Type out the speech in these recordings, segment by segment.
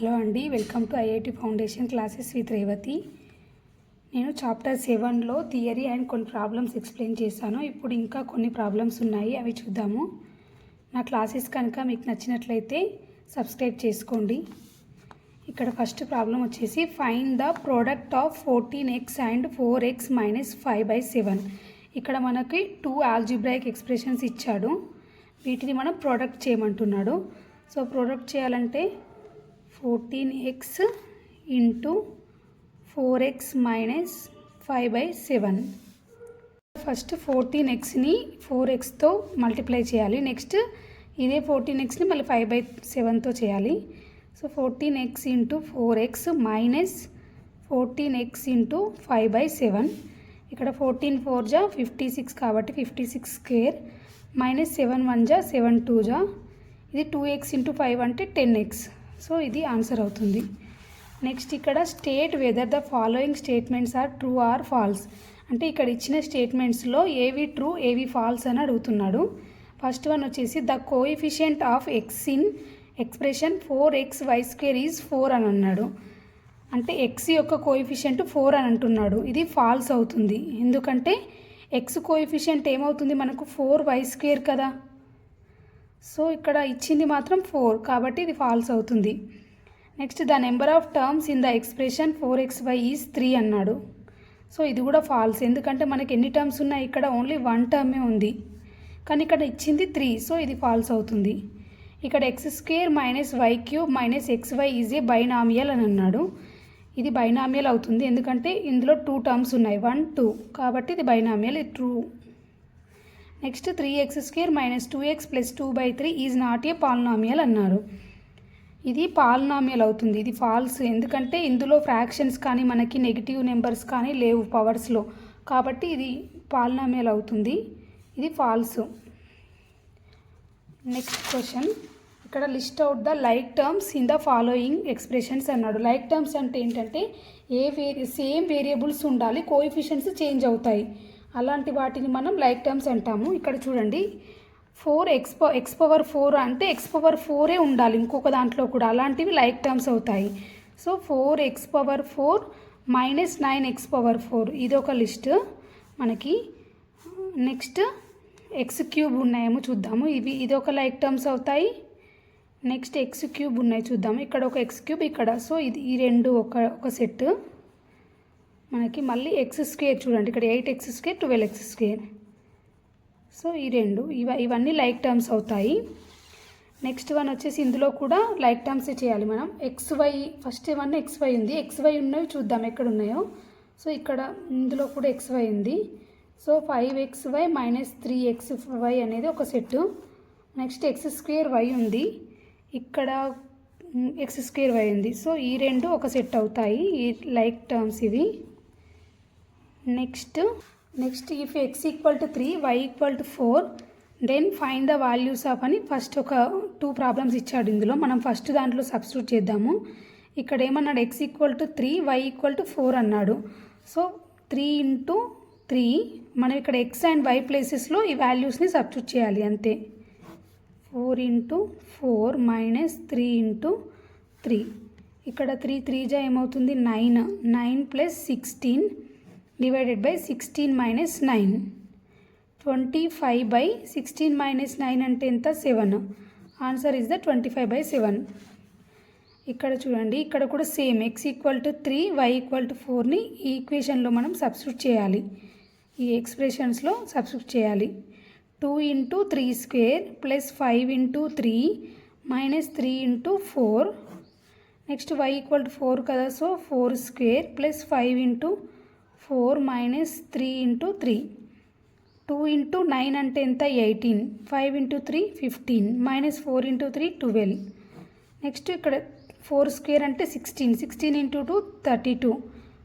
Hello అండి welcome to IIT foundation classes with Revathi. నేను chapter సెవెన్లో థియరీ అండ్ కొన్ని ప్రాబ్లమ్స్ ఎక్స్ప్లెయిన్ చేశాను. ఇప్పుడు ఇంకా కొన్ని ప్రాబ్లమ్స్ ఉన్నాయి అవి చూద్దాము. నా క్లాసెస్ కనుక మీకు నచ్చినట్లయితే సబ్స్క్రైబ్ చేసుకోండి. ఇక్కడ ఫస్ట్ ప్రాబ్లం వచ్చేసి find the product of fourteen x and four x minus five by seven ఇక్కడ మనకి టూ ఆల్జిబ్రాయిక్ ఎక్స్ప్రెషన్స్ ఇచ్చాడు. వీటిని మనం ప్రోడక్ట్ చేయమంటున్నాడు. సో ప్రోడక్ట్ చేయాలంటే fourteen x into four x minus five by seven. First fourteen ఎక్స్ని four ఎక్స్తో multiply చేయాలి. Next ఇదే ఫోర్టీన్ ఎక్స్ని మళ్ళీ ఫైవ్ బై సెవెన్తో చేయాలి. So fourteen x into four x minus fourteen x into five by seven. ఇక్కడ fourteen four జా fifty six కాబట్టి fifty six square minus seven one జా సెవెన్ టూ జా. ఇది టూ ఎక్స్ ఇంటూ ఫైవ్ అంటే ten X. So ఇది answer అవుతుంది. Next ఇక్కడ state whether the following statements are true or false. అంటే ఇక్కడ ఇచ్చిన స్టేట్మెంట్స్లో ఏవి ట్రూ ఏవి ఫాల్స్ అని అడుగుతున్నాడు. ఫస్ట్ వన్ వచ్చేసి the coefficient of x in expression four x y square is four అని అన్నాడు. అంటే ఎక్స్ యొక్క కోఎఫిషియంట్ ఫోర్ అని అంటున్నాడు. ఇది ఫాల్స్ అవుతుంది. ఎందుకంటే ఎక్స్ కోఎఫిషియంట్ ఏమవుతుంది? మనకు ఫోర్ వై స్క్వేర్ కదా. సో ఇక్కడ ఇచ్చింది మాత్రం ఫోర్ కాబట్టి ఇది ఫాల్స్ అవుతుంది. Next the number of terms in the expression four x y is three అన్నాడు. సో ఇది కూడా ఫాల్స్ ఎందుకంటే మనకి ఎన్ని టర్మ్స్ ఉన్నాయి? ఇక్కడ ఓన్లీ వన్ టర్మే ఉంది. కానీ ఇక్కడ ఇచ్చింది త్రీ సో ఇది ఫాల్స్ అవుతుంది. ఇక్కడ x square minus y cube minus x y is a binomial అని అన్నాడు. ఇది బైనామియల్ అవుతుంది. ఎందుకంటే ఇందులో టూ టర్మ్స్ ఉన్నాయి. వన్ టూ కాబట్టి ఇది బైనామియల్ ఇది true next three x square minus two x plus two by three is not a polynomial అన్నారు. ఇది పాలినామియల్ అవుతుంది. ఇది ఫాల్స్ ఎందుకంటే ఇందులో ఫ్రాక్షన్స్ కానీ మనకి నెగిటివ్ నెంబర్స్ కానీ లేవు పవర్స్లో కాబట్టి ఇది పాలినామియల్ అవుతుంది. ఇది ఫాల్స్ నెక్స్ట్ క్వశ్చన్ ఇక్కడ list out the like terms in the following expressions అన్నాడు. లైక్ టర్మ్స్ అంటే ఏంటంటే ఏ వేరి సేమ్ వేరియబుల్స్ ఉండాలి కోఎఫిషియన్స్ చేంజ్ అవుతాయి. అలాంటి వాటిని మనం లైక్ టర్మ్స్ అంటాము. ఇక్కడ చూడండి four x x power four అంటే ఎక్స్ పవర్ ఫోరే ఉండాలి ఇంకొక దాంట్లో కూడా. అలాంటివి లైక్ టర్మ్స్ అవుతాయి. So four x power four minus nine x power four ఇది ఒక లిస్ట్. మనకి నెక్స్ట్ ఎక్స్ క్యూబ్ ఉన్నాయేమో చూద్దాము. ఇవి ఇది ఒక లైక్ టర్మ్స్ అవుతాయి. నెక్స్ట్ ఎక్స్ క్యూబ్ ఉన్నాయి చూద్దాము. ఇక్కడ ఒక ఎక్స్ క్యూబ్ ఇక్కడ. సో ఇది ఈ రెండు ఒక ఒక సెట్. మనకి మళ్ళీ ఎక్స్ స్క్వేర్ చూడండి. ఇక్కడ eight x square twelve x square so ఈ రెండు ఇవ ఇవన్నీ లైక్ టర్మ్స్ అవుతాయి. నెక్స్ట్ వన్ వచ్చేసి ఇందులో కూడా లైక్ టర్మ్సే చేయాలి మనం. ఎక్స్ వై ఫస్ట్ ఏమన్నా ఎక్స్ వై ఉంది. ఎక్స్ వై ఉన్నవి చూద్దాం ఎక్కడ ఉన్నాయో సో ఇక్కడ ఇందులో కూడా ఎక్స్ వై ఉంది. So five x y minus three x y అనేది ఒక set next x square y ఉంది. ఇక్కడ ఎక్స్ స్క్వేర్ వై ఉంది. సో ఈ రెండు ఒక సెట్ అవుతాయి. ఈ లైక్ టర్మ్స్ ఇవి. Next next if x equal to three y equal to four then find the values of అని ఫస్ట్ ఒక టూ ప్రాబ్లమ్స్ ఇచ్చాడు ఇందులో. మనం ఫస్ట్ దాంట్లో సబ్స్టిట్యూట్ చేద్దాము. ఇక్కడ ఏమన్నాడు? X equal to three y equal to four అన్నాడు. సో త్రీ ఇంటూ త్రీ మనం ఇక్కడ ఎక్స్ అండ్ వై ప్లేసెస్లో ఈ వాల్యూస్ని సబ్స్టిట్యూట్ చేయాలి అంతే. Four into four minus three into three ఇక్కడ త్రీ త్రీ జా ఏమవుతుంది? Nine nine plus sixteen divided by sixteen minus nine twenty five by sixteen minus nine అంటే ఎంత? Seven answer is the twenty five by seven ఇక్కడ చూడండి ఇక్కడ కూడా same x equal to three y equal to ఫోర్ని ఈ ఈక్వేషన్లో మనం substitute చేయాలి. ఈ ఎక్స్ప్రెషన్స్లో సబ్స్టిట్యూట్ చేయాలి. Two into three square plus five into three minus three into four next y equal to four కదా? So four square plus five into four minus three into three. Two into nine అంటే ఎంత? Eighteen. Five into three fifteen. Minus four into three twelve. Next ఇక్కడ four square అంటే sixteen. Sixteen into two thirty two.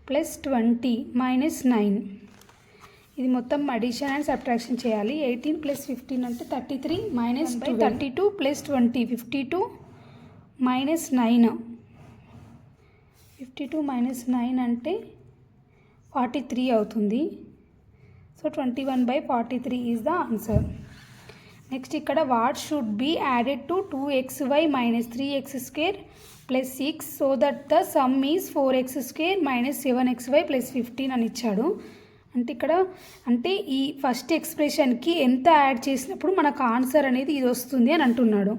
Plus twenty minus nine. ఇది మొత్తం addition and subtraction చేయాలి. Eighteen plus fifteen అంటే thirty three minus by thirty two plus twenty fifty two minus nine. Fifty two minus nine అంటే forty three అవుతుంది. So twenty one by forty three is the answer next ఇక్కడ what should be added to two x y minus three x square plus six so that the sum is four x square minus seven x y plus fifteen అని ఇచ్చాడు. అంటే ఇక్కడ అంటే ఈ first ఎక్స్ప్రెషన్కి ఎంత add చేసినప్పుడు మనకు ఆన్సర్ అనేది ఇది వస్తుంది అని అంటున్నాడు.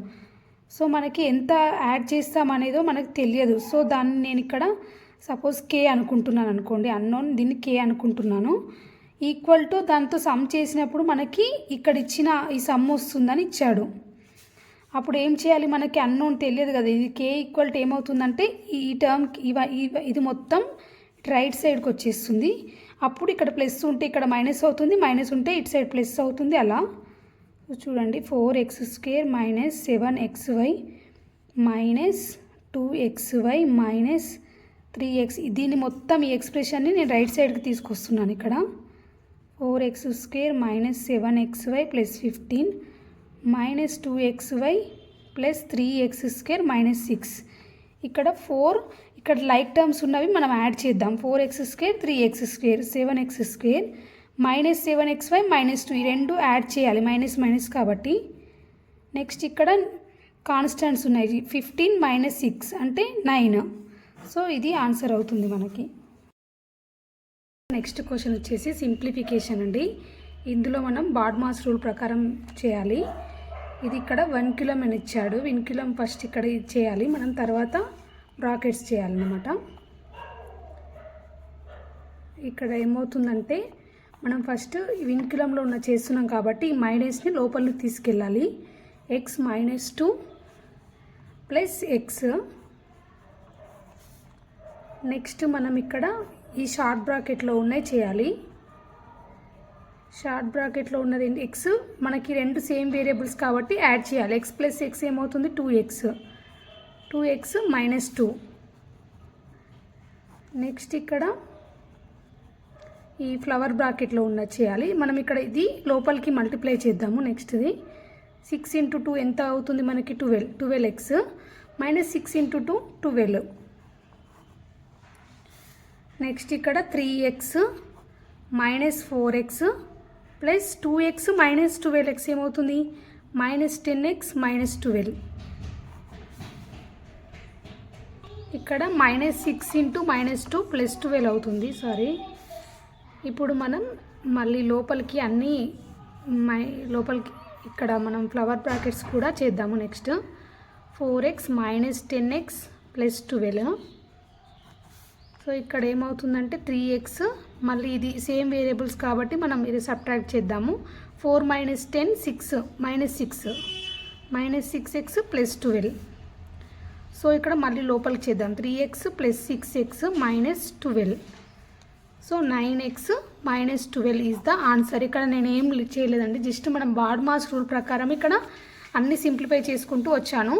సో మనకి ఎంత యాడ్ చేస్తామనేదో మనకు తెలియదు. సో దాన్ని నేను ఇక్కడ సపోజ్ కే అనుకుంటున్నాను అనుకోండి అన్నోన్ దీన్ని కే అనుకుంటున్నాను. ఈక్వల్ టు దాంతో సమ్ చేసినప్పుడు మనకి ఇక్కడ ఇచ్చిన ఈ సమ్ వస్తుందని ఇచ్చాడు. అప్పుడు ఏం చేయాలి? మనకి అన్నోన్ తెలియదు కదా. ఇది కే ఈక్వల్ టు ఏమవుతుందంటే ఈ టర్మ్ ఇవ ఇది మొత్తం రైట్ సైడ్కి వచ్చేస్తుంది. అప్పుడు ఇక్కడ ప్లస్ ఉంటే ఇక్కడ మైనస్ అవుతుంది మైనస్ ఉంటే ఇటు సైడ్ ప్లస్ అవుతుంది. అలా చూడండి four x square minus seven x y minus two x y minus three x. దీన్ని మొత్తం ఈ ఎక్స్ప్రెషన్ని నేను రైట్ సైడ్కి తీసుకొస్తున్నాను ఇక్కడ. Four x square minus seven x y plus fifteen minus two x y plus three x square minus six. ఇక్కడ four ఇక్కడ లైక్ టర్మ్స్ ఉన్నవి మనం యాడ్ చేద్దాం. Four x square three x square seven x square minus seven x y minus two. ఈ రెండు add చేయాలి minus minus కాబట్టి. Next ఇక్కడ కాన్స్టెంట్స్ ఉన్నాయి. ఫిఫ్టీన్ మైనస్ సిక్స్ అంటే నైన్. సో ఇది ఆన్సర్ అవుతుంది మనకి. నెక్స్ట్ క్వశ్చన్ వచ్చేసి సింప్లిఫికేషన్ అండి. ఇందులో మనం బాడ్మాస్ రూల్ ప్రకారం చేయాలి. ఇది ఇక్కడ వన్ కిలోమ్ అని ఇచ్చాడు. వన్ కిలోమ్ ఫస్ట్ ఇక్కడ చేయాలి. మనం తర్వాత బ్రాకెట్స్ చేయాలన్నమాట. ఇక్కడ ఏమవుతుందంటే మనం ఫస్ట్ విన్ కిలంలో ఉన్న చేస్తున్నాం కాబట్టి ఈ మైనస్ని లోపలికి తీసుకెళ్ళాలి. X minus two plus x next మనం ఇక్కడ ఈ షార్ట్ బ్రాకెట్లో ఉన్నాయి చేయాలి. షార్ట్ బ్రాకెట్లో ఉన్నది ఎక్స్ మనకి రెండు సేమ్ వేరియబుల్స్ కాబట్టి యాడ్ చేయాలి. ఎక్స్ ప్లస్ ఎక్స్ ఏమవుతుంది? Two x two x minus two. Next ఇక్కడ ఈ ఫ్లవర్ బ్రాకెట్లో ఉన్నది చేయాలి. మనం ఇక్కడ ఇది లోపలికి మల్టిప్లై చేద్దాము నెక్స్ట్ది. సిక్స్ ఇంటూ టూ ఎంత అవుతుంది మనకి? Twelve twelve x minus six into two twelve next ఇక్కడ three x minus four x plus two x minus twelve x ఏమవుతుంది? Minus ten x minus twelve ఇక్కడ minus six into minus two plus twelve అవుతుంది sorry ఇప్పుడు మనం మళ్ళీ లోపలికి అన్నీ my లోపలికి ఇక్కడ మనం ఫ్లవర్ బ్రాకెట్స్ కూడా చేద్దాము next four x minus ten x plus twelve so ఇక్కడ ఏమవుతుందంటే త్రీ ఎక్స్ మళ్ళీ ఇది సేమ్ వేరియబుల్స్ కాబట్టి మనం ఇది సబ్ట్రాక్ట్ చేద్దాము. Four minus ten six minus six minus six x plus twelve so ఇక్కడ మళ్ళీ లోపలికి చేద్దాం. Three x plus six x minus twelve so nine x minus twelve is the answer ఇక్కడ నేను ఏం చేయలేదండి జస్ట్ మనం బాడ్ మాస్ రూల్ ప్రకారం ఇక్కడ అన్ని సింప్లిఫై చేసుకుంటూ వచ్చాను.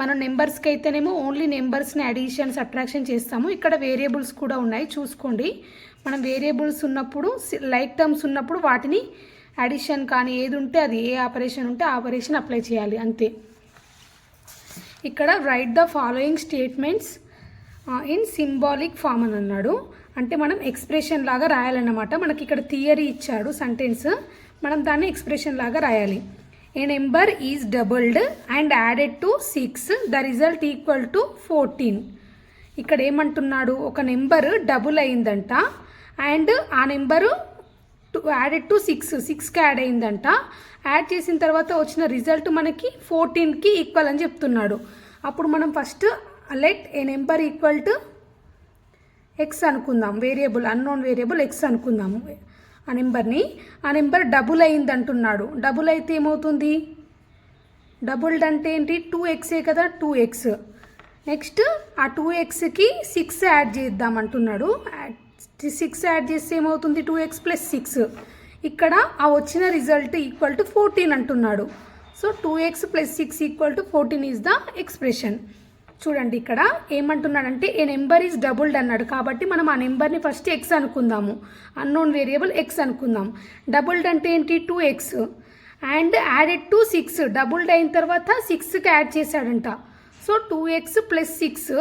మనం నెంబర్స్కి అయితేనేమో ఓన్లీ నెంబర్స్ని అడిషన్స్ అట్రాక్షన్ చేస్తాము. ఇక్కడ వేరియబుల్స్ కూడా ఉన్నాయి చూసుకోండి. మనం వేరియబుల్స్ ఉన్నప్పుడు లైక్ టర్మ్స్ ఉన్నప్పుడు వాటిని అడిషన్ కానీ ఏది ఉంటే అది ఏ ఆపరేషన్ ఉంటే ఆపరేషన్ అప్లై చేయాలి అంతే. ఇక్కడ write the following statements in symbolic form అని అన్నాడు. అంటే మనం ఎక్స్ప్రెషన్ లాగా రాయాలన్నమాట. మనకి ఇక్కడ థియరీ ఇచ్చాడు సెంటెన్స్ మనం దాన్ని ఎక్స్ప్రెషన్ లాగా రాయాలి. A number is doubled and added to six. The result equal to fourteen. ఇక్కడ ఏమంటున్నాడు? ఒక నెంబర్ డబుల్ అయిందంట అండ్ ఆ number to added to six. సిక్స్కి యాడ్ అయిందంట. యాడ్ చేసిన తర్వాత వచ్చిన రిజల్ట్ మనకి ఫోర్టీన్కి ఈక్వల్ అని చెప్తున్నాడు. అప్పుడు మనం first let a number equal to x అనుకుందాం. వేరియబుల్ అన్నోన్ వేరియబుల్ ఎక్స్ అనుకుందాము ఆ నెంబర్ని. ఆ నెంబర్ డబుల్ అయింది అంటున్నాడు డబుల్ అయితే ఏమవుతుంది? డబుల్డ్ అంటే ఏంటి? టూ ఎక్సే కదా టూ ఎక్స్. నెక్స్ట్ ఆ టూ ఎక్స్కి సిక్స్ యాడ్ చేద్దాం అంటున్నాడు. సిక్స్ యాడ్ చేస్తే ఏమవుతుంది? Two x plus six. ఇక్కడ ఆ వచ్చిన రిజల్ట్ ఈక్వల్ టు ఫోర్టీన్ అంటున్నాడు. So two x plus six equal to fourteen is the expression. చూడండి ఇక్కడ ఏమంటున్నాడంటే ఏ నెంబర్ ఈజ్ డబుల్డ్ అన్నాడు. కాబట్టి మనం ఆ నెంబర్ని ఫస్ట్ ఎక్స్ అనుకుందాము. అన్నోన్ వేరియబుల్ ఎక్స్ అనుకుందాం. డబుల్డ్ అంటే ఏంటి? Two x and added to six doubled అయిన తర్వాత సిక్స్కి యాడ్ చేశాడంట. So two x plus six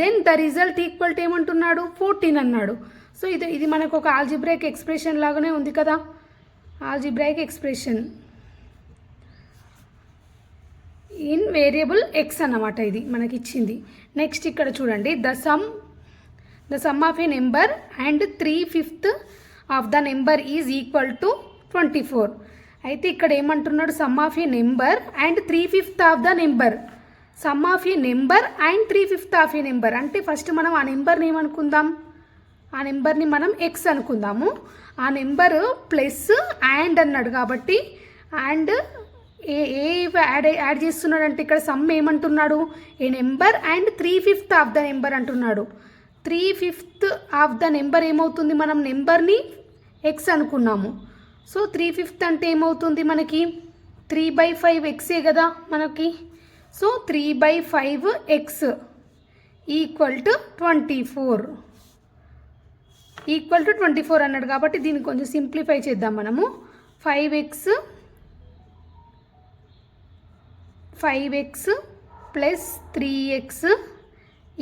then the result equal to ఏమంటున్నాడు? ఫోర్టీన్ అన్నాడు. సో ఇది ఇది మనకు ఒక ఆల్జిబ్రైక్ ఎక్స్ప్రెషన్ లాగానే ఉంది కదా. Algebraic expression in variable x అన్నమాట ఇది మనకి ఇచ్చింది నెక్స్ట్ ఇక్కడ చూడండి the sum the sum of a number and three fifth of the number is equal to twenty four. అయితే ఇక్కడ ఏమంటున్నాడు sum of a number and three fifth of the number. Sum of a number and three fifth of a number. అంటే first మనం ఆ నెంబర్ని ఏమనుకుందాం? ఆ నెంబర్ని మనం ఎక్స్ అనుకుందాము. ఆ నెంబర్ ప్లస్ అండ్ అన్నాడు కాబట్టి and a a add add చేస్తున్నాడు అంటే ఇక్కడ సమ్ ఏమంటున్నాడు? A number and three fifth of the number అంటున్నాడు. Three fifth of the number ఏమవుతుంది? మనం నెంబర్ని ఎక్స్ అనుకున్నాము. సో త్రీ ఫిఫ్త్ అంటే ఏమవుతుంది మనకి? త్రీ బై ఫైవ్ ఎక్సే కదా మనకి? So three by five x equal to twenty four. Equal to twenty four అన్నాడు కాబట్టి దీన్ని కొంచెం సింప్లిఫై చేద్దాం మనము. Five x five x plus three x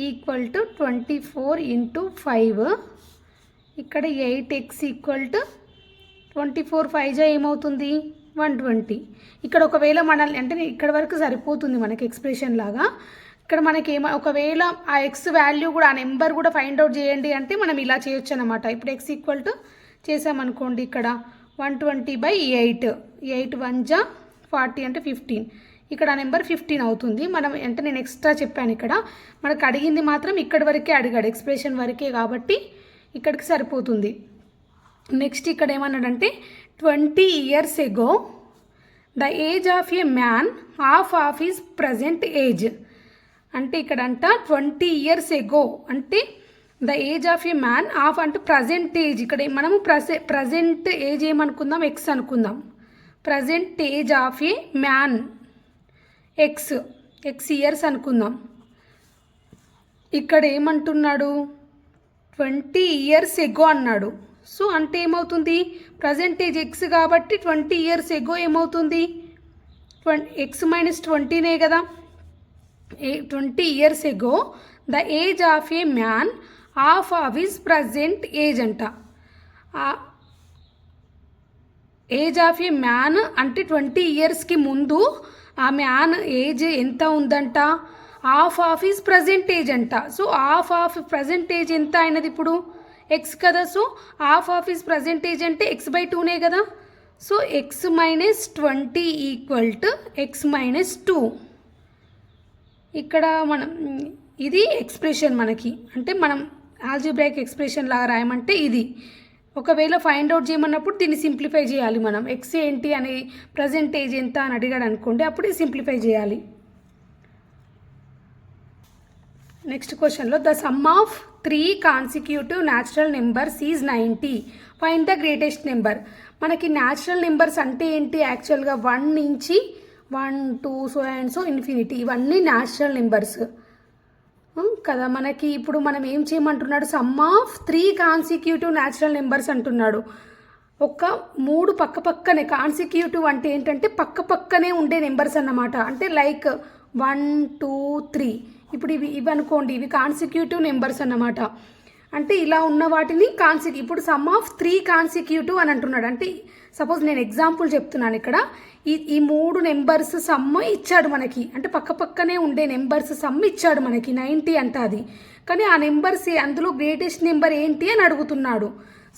equal to twenty four into five. ఇక్కడ eight x equal to twenty four. Five జా ఏమవుతుంది? One twenty. ఇక్కడ ఒకవేళ మనల్ని అంటే ఇక్కడ వరకు సరిపోతుంది మనకి ఎక్స్ప్రెషన్ లాగా. ఇక్కడ మనకి ఏమ ఒకవేళ ఆ ఎక్స్ వాల్యూ కూడా ఆ నెంబర్ కూడా ఫైండ్ అవుట్ చేయండి అంటే మనం ఇలా చేయొచ్చు అనమాట ఇప్పుడు ఎక్స్ ఈక్వల్ టు చేసామనుకోండి ఇక్కడ one twenty by eight. Eight one జా ఫార్టీ అంటే ఫిఫ్టీన్. ఇక్కడ ఆ నెంబర్ ఫిఫ్టీన్ అవుతుంది. మనం అంటే నేను ఎక్స్ట్రా చెప్పాను ఇక్కడ. మనకు అడిగింది మాత్రం ఇక్కడి వరకే అడిగాడు ఎక్స్ప్రెషన్ వరకే కాబట్టి ఇక్కడికి సరిపోతుంది. నెక్స్ట్ ఇక్కడ ఏమన్నాడంటే twenty years ago the age of a man half of is present age. అంటే ఇక్కడ అంట ట్వంటీ ఇయర్స్ ఎగో అంటే the age of a man of అంటే ప్రజెంట్ ఏజ్. ఇక్కడ మనము ప్రజె ప్రజెంట్ ఏజ్ ఏమనుకుందాం ఎక్స్ అనుకుందాం. Present age of a man. X x years అనుకుందాం. ఇక్కడ ఏమంటున్నాడు? ట్వంటీ ఇయర్స్ ఎగో అన్నాడు. సో అంటే ఏమవుతుంది? ప్రజెంటేజ్ ఎక్స్ కాబట్టి ట్వంటీ ఇయర్స్ ఎగో ఏమవుతుంది? ట్వంటీ ఎక్స్ మైనస్ ట్వంటీనే కదా. A twenty years ago the age of a man of of his present age అంట. ఏజ్ ఆఫ్ ఏ మ్యాన్ అంటే ట్వంటీ ఇయర్స్కి ముందు ఆ మ్యాన్ ఏజ్ ఎంత ఉందంట? Half of is present age అంట. So half of present age ఎంత అయినది ఇప్పుడు? ఎక్స్ కదా? So half of is present age అంటే ఎక్స్ బై టూనే కదా? So x minus twenty equal to x minus two ఇక్కడ మనం ఇది ఎక్స్ప్రెషన్ మనకి. అంటే మనం ఆల్జిబ్రాక్ ఎక్స్ప్రెషన్ లాగా రాయమంటే ఇది. ఒకవేళ ఫైండ్ అవుట్ చేయమన్నప్పుడు దీన్ని సింప్లిఫై చేయాలి మనం. ఎక్స్ ఏంటి అని ప్రజెంట్ ఏజ్ ఎంత అని అడిగాడు అనుకోండి అప్పుడే సింప్లిఫై చేయాలి. నెక్స్ట్ క్వశ్చన్లో the sum of three consecutive natural numbers is ninety find the greatest number మనకి న్యాచురల్ నెంబర్స్ అంటే ఏంటి? యాక్చువల్గా వన్ నుంచి one two so and so infinity ఇవన్నీ న్యాచురల్ నెంబర్స్ కదా మనకి ఇప్పుడు మనం ఏం చేయమంటున్నాడు? Sum of three consecutive natural numbers అంటున్నాడు. ఒక మూడు పక్క పక్కనే కాన్సిక్యూటివ్ అంటే ఏంటంటే పక్క పక్కనే ఉండే నెంబర్స్ అన్నమాట. అంటే లైక్ వన్ టూ త్రీ. ఇప్పుడు ఇవి ఇవి అనుకోండి ఇవి కాన్సిక్యూటివ్ నెంబర్స్ అన్నమాట. అంటే ఇలా ఉన్న వాటిని కాన్సిక్ ఇప్పుడు సమ్ ఆఫ్ త్రీ కాన్సిక్యూటివ్ అని అంటున్నాడు. అంటే సపోజ్ నేను ఎగ్జాంపుల్ చెప్తున్నాను ఇక్కడ. ఈ ఈ మూడు నెంబర్స్ సమ్ ఇచ్చాడు మనకి. అంటే పక్క పక్కనే ఉండే నెంబర్స్ సమ్ ఇచ్చాడు మనకి. నైంటీ అంట అది. కానీ ఆ నెంబర్స్ అందులో గ్రేటెస్ట్ నెంబర్ ఏంటి అని అడుగుతున్నాడు.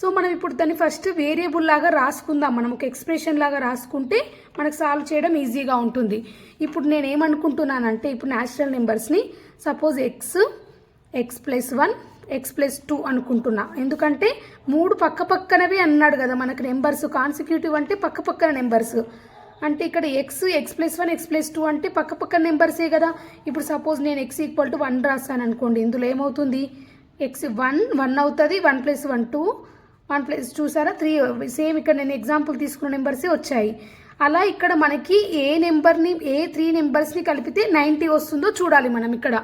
సో మనం ఇప్పుడు దాన్ని ఫస్ట్ వేరియబుల్ లాగా రాసుకుందాం. మనం ఒక ఎక్స్ప్రెషన్ లాగా రాసుకుంటే మనకు సాల్వ్ చేయడం ఈజీగా ఉంటుంది. ఇప్పుడు నేను ఏమనుకుంటున్నానంటే ఇప్పుడు natural నెంబర్స్ని suppose x x plus one x plus two అనుకుంటున్నా. ఎందుకంటే మూడు పక్క పక్కనవి అన్నాడు కదా మనకు నెంబర్స్ కాన్సిక్యూటివ్ అంటే పక్క పక్కన నెంబర్స్ అంటే ఇక్కడ x x plus one x plus two అంటే పక్క పక్కన నెంబర్సే కదా? ఇప్పుడు సపోజ్ నేను ఎక్స్ ఈక్వల్ టు వన్ రాస్తాను అనుకోండి ఇందులో ఏమవుతుంది? ఎక్స్ వన్ వన్ అవుతుంది one plus one two one plus చూసారా త్రీ సేమ్ ఇక్కడ నేను ఎగ్జాంపుల్ తీసుకున్న నెంబర్సే వచ్చాయి. అలా ఇక్కడ మనకి ఏ నెంబర్ని ఏ త్రీ నెంబర్స్ని కలిపితే నైంటీ వస్తుందో చూడాలి మనం ఇక్కడ.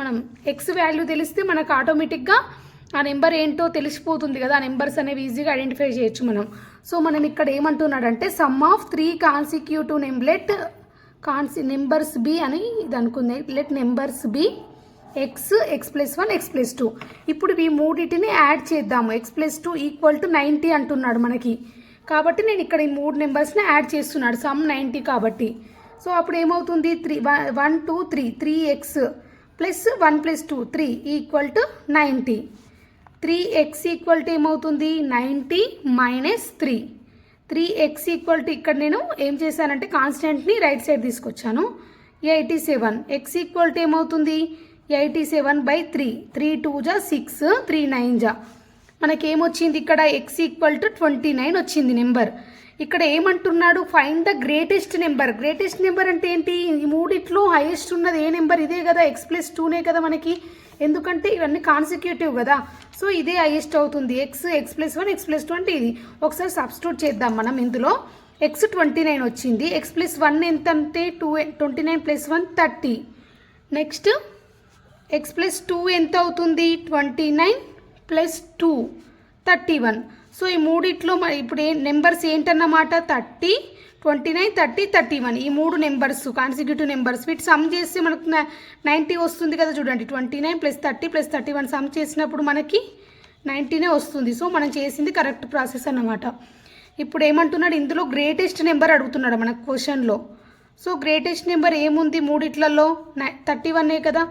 మనం ఎక్స్ వాల్యూ తెలిస్తే మనకు ఆటోమేటిక్గా ఆ నెంబర్ ఏంటో తెలిసిపోతుంది కదా. ఆ నెంబర్స్ అనేవి ఈజీగా ఐడెంటిఫై చేయొచ్చు మనం. సో మనం ఇక్కడ ఏమంటున్నాడంటే సమ్ ఆఫ్ త్రీ కాన్సిక్యూటివ్ నెంబ్లెట్ లెట్ కాన్సి నెంబర్స్ బి అని ఇది అనుకుంది. Let numbers be X X plus one X plus two ఇప్పుడు ఈ మూడింటిని యాడ్ చేద్దాము. X plus two equal to ninety అంటున్నాడు మనకి. కాబట్టి నేను ఇక్కడ ఈ మూడు నెంబర్స్ని యాడ్ చేస్తున్నాడు. సమ్ నైంటీ కాబట్టి. సో అప్పుడు ఏమవుతుంది? Three one two three three x plus one plus two three equal to ninety. Three x equal to ఏమవుతుంది? Ninety minus three. Three x equal to ఇక్కడ నేను ఏం చేశానంటే కాన్స్టెంట్ని రైట్ సైడ్ తీసుకొచ్చాను. Eighty seven. X equal to ఏమవుతుంది? Eighty seven by three. Three two జా six. Three nine జా. మనకేమొచ్చింది? ఇక్కడ x equal to twenty nine వచ్చింది నెంబర్. ఇక్కడ ఏమంటున్నాడు? Find the greatest number greatest number అంటే ఏంటి? ఈ మూడిట్లో హైయెస్ట్ ఉన్నది ఏ నెంబర్ ఇదే కదా ఎక్స్ ప్లస్ టూనే కదా మనకి. ఎందుకంటే ఇవన్నీ కాన్సిక్యూటివ్ కదా. సో ఇదే హైయెస్ట్ అవుతుంది. X x plus one x plus two అంటే ఇది. ఒకసారి సబ్స్టిట్యూట్ చేద్దాం మనం ఇందులో. ఎక్స్ ట్వంటీ నైన్ వచ్చింది. ఎక్స్ ప్లస్ వన్ ఎంత అంటే two twenty nine plus one thirty next x plus two ఎంత అవుతుంది? Twenty nine plus two thirty one. So ఈ మూడిట్లో మరి ఇప్పుడు ఏ numbers ఏంటన్నమాట? Thirty twenty nine thirty thirty one. ఈ మూడు నెంబర్స్ కాన్సిక్యూటివ్ నెంబర్స్. వీటి సమ్ చేస్తే మనకు నైంటీ వస్తుంది కదా చూడండి. Twenty nine plus thirty plus thirty one. Sum చేసినప్పుడు మనకి నైంటీనే వస్తుంది. సో మనం చేసింది కరెక్ట్ ప్రాసెస్ అన్నమాట. ఇప్పుడు ఏమంటున్నాడు? ఇందులో గ్రేటెస్ట్ నెంబర్ అడుగుతున్నాడు మనకు క్వశ్చన్లో. సో గ్రేటెస్ట్ నెంబర్ ఏముంది మూడిట్లలో? నై థర్టీ వన్నే కదా?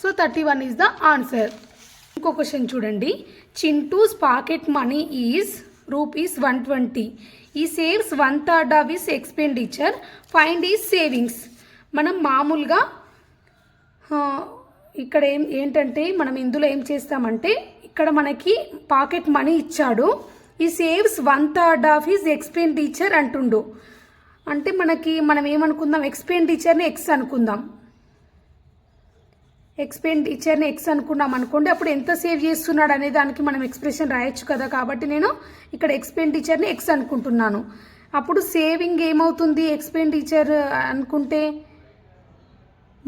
So thirty one is the answer ఇంకో క్వశ్చన్ చూడండి. Chintu's pocket money is rupees one twenty. He saves one third of his expenditure find his savings. మనం మామూలుగా ఇక్కడ ఏం ఏంటంటే మనం ఇందులో ఏం చేస్తామంటే ఇక్కడ మనకి పాకెట్ మనీ ఇచ్చాడు. He saves one third of his expenditure అంటుండు. అంటే మనకి మనం ఏమనుకుందాం? ఎక్స్పెండిచర్ని ఎక్స్ అనుకుందాం. ఎక్స్పెండిచర్ని ఎక్స్ అనుకున్నాం అనుకోండి అప్పుడు ఎంత సేవ్ చేస్తున్నాడు అనే దానికి మనం ఎక్స్ప్రెషన్ రాయొచ్చు కదా. కాబట్టి నేను ఇక్కడ ఎక్స్పెండిచర్ని ఎక్స్ అనుకుంటున్నాను. అప్పుడు సేవింగ్ ఏమవుతుంది? ఎక్స్పెండిచర్ అనుకుంటే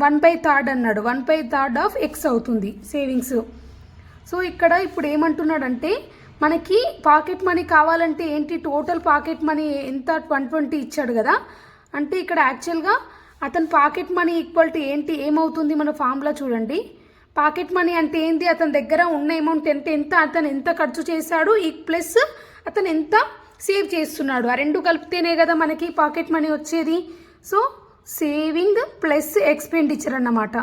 వన్ బై థర్డ్ అన్నాడు. One by third of x అవుతుంది సేవింగ్స్ సో ఇక్కడ ఇప్పుడు ఏమంటున్నాడంటే మనకి పాకెట్ మనీ కావాలంటే ఏంటి? టోటల్ పాకెట్ మనీ ఎంత? వన్ ట్వంటీ ఇచ్చాడు కదా. అంటే ఇక్కడ యాక్చువల్గా అతని పాకెట్ మనీ ఈక్వల్ టు ఏంటి? ఏమవుతుంది మన ఫామ్లో చూడండి. పాకెట్ మనీ అంటే ఏంటి అతని దగ్గర ఉన్న అమౌంట్ ఎంత ఎంత అతను ఎంత ఖర్చు చేశాడు ఈ ప్లస్ అతను ఎంత సేవ్ చేస్తున్నాడు. ఆ రెండు కలిపితేనే కదా మనకి పాకెట్ మనీ వచ్చేది. సో సేవింగ్ ప్లస్ ఎక్స్పెండిచర్ అన్నమాట.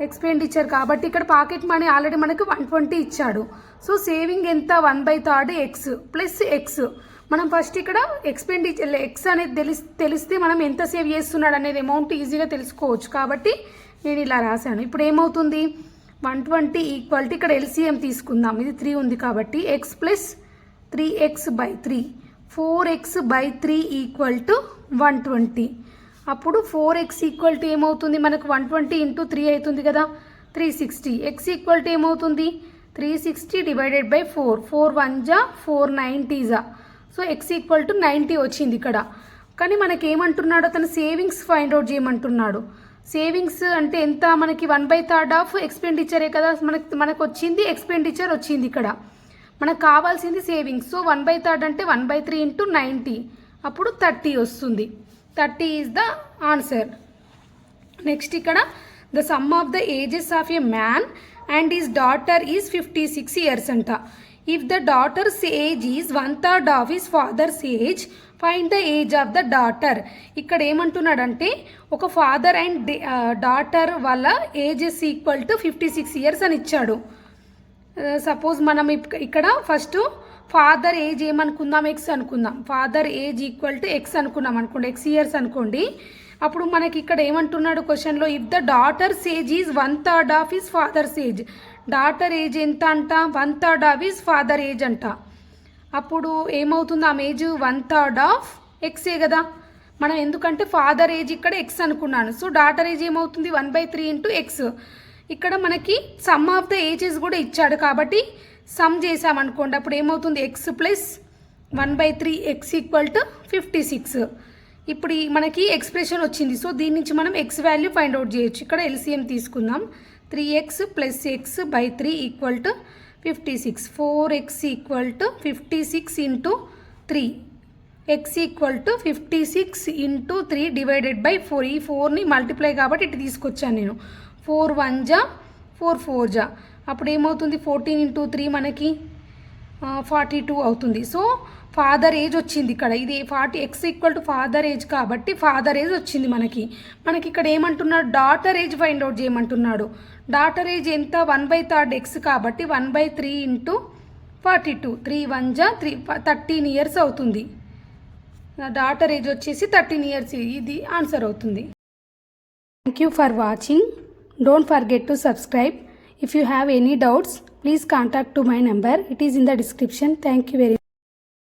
ఎక్స్పెండిచర్ కాబట్టి ఇక్కడ పాకెట్ మనీ ఆల్రెడీ మనకి వన్ ట్వంటీ ఇచ్చాడు. సో సేవింగ్ ఎంత? One by third x plus x. మనం ఫస్ట్ ఇక్కడ ఎక్స్పెండిచర్ ఎక్స్ అనేది తెలిసి తెలిస్తే మనం ఎంత సేవ్ చేస్తున్నాడు అనేది అమౌంట్ ఈజీగా తెలుసుకోవచ్చు. కాబట్టి నేను ఇలా రాశాను. ఇప్పుడు ఏమవుతుంది? వన్ ట్వంటీ ఈక్వాలిటీ ఇక్కడ ఎల్సిఎం తీసుకుందాం. ఇది త్రీ ఉంది కాబట్టి x plus three x by three four x by three equal to one twenty అప్పుడు ఫోర్ ఎక్స్ ఈక్వల్ టు ఏమవుతుంది? మనకు వన్ ట్వంటీ ఇంటూ త్రీ అవుతుంది కదా. Three sixty x equal to ఏమవుతుంది? Three sixty divided by four four one జా four నైంటీజా so x equal to ninety వచ్చింది ఇక్కడ. కానీ మనకి ఏమంటున్నాడు అతను సేవింగ్స్ ఫైండ్ అవుట్ చేయమంటున్నాడు. సేవింగ్స్ అంటే ఎంత? మనకి వన్ బై థర్డ్ ఆఫ్ ఎక్స్పెండిచరే కదా? మనకి మనకు వచ్చింది ఎక్స్పెండిచర్ వచ్చింది ఇక్కడ. మనకు కావాల్సింది savings so one by third అంటే one by three into ninety అప్పుడు థర్టీ వస్తుంది. Thirty is the answer next ఇక్కడ the sum of the ages of a man and his daughter is fifty six years అంట. If the daughter's age is one third of his father's age find the age of the daughter ఇక్కడ ఏమంటున్నాడంటే ఒక father and daughter వాళ్ళ ages equal to fifty six years అని ఇచ్చాడు. Suppose మనం ఇక్కడ first father age ఏమనుకుందాం ఎక్స్ అనుకుందాం. Father age equal to x అనుకున్నాం అనుకోండి ఎక్స్ ఇయర్స్ అనుకోండి. అప్పుడు మనకి ఇక్కడ ఏమంటున్నాడు క్వశ్చన్లో if the daughter's age is one third of his father's age daughter age ఎంత అంట? One third of his father age అంట. అప్పుడు ఏమవుతుంది? ఆమె ఏజ్ వన్ థర్డ్ ఆఫ్ ఎక్సే కదా? మనం ఎందుకంటే ఫాదర్ ఏజ్ ఇక్కడ ఎక్స్ అనుకున్నాను. సో డాటర్ ఏజ్ ఏమవుతుంది? One by three into x ఇక్కడ మనకి సమ్ ఆఫ్ ద ఏజెస్ కూడా ఇచ్చాడు కాబట్టి సమ్ చేసామనుకోండి అప్పుడు ఏమవుతుంది? X plus one by three x equal to fifty six ఇప్పుడు మనకి ఎక్స్ప్రెషన్ వచ్చింది. సో దీని నుంచి మనం ఎక్స్ వాల్యూ ఫైండ్ అవుట్ చేయొచ్చు. ఇక్కడ ఎల్సిఎం తీసుకుందాం. Three x plus x by three equal to fifty six four x equal to fifty six into three x equal to fifty six into three divided by four ఈ ఫోర్ని multiply కాబట్టి ఇటు తీసుకొచ్చాను నేను. Four one జా four four జా అప్పుడు ఏమవుతుంది? ఫోర్టీన్ ఇంటూ త్రీ మనకి ఫార్టీ టూ అవుతుంది. సో ఫాదర్ ఏజ్ వచ్చింది ఇక్కడ. ఇది forty x equal to father age కాబట్టి ఫాదర్ ఏజ్ వచ్చింది మనకి. మనకి ఇక్కడ ఏమంటున్నాడు? డాటర్ ఏజ్ ఫైండ్ అవుట్ చేయమంటున్నాడు. డాటర్ ఏజ్ ఎంత వన్ బై థర్డ్ ఎక్స్ కాబట్టి one by three into forty two three one జా త్రీ థర్టీన్ ఇయర్స్ అవుతుంది. నా డాటర్ ఏజ్ వచ్చేసి థర్టీన్ ఇయర్స్ ఇది ఆన్సర్ అవుతుంది. Thank you for watching don't forget to subscribe if you have any doubts please contact to my number it is in the description thank you very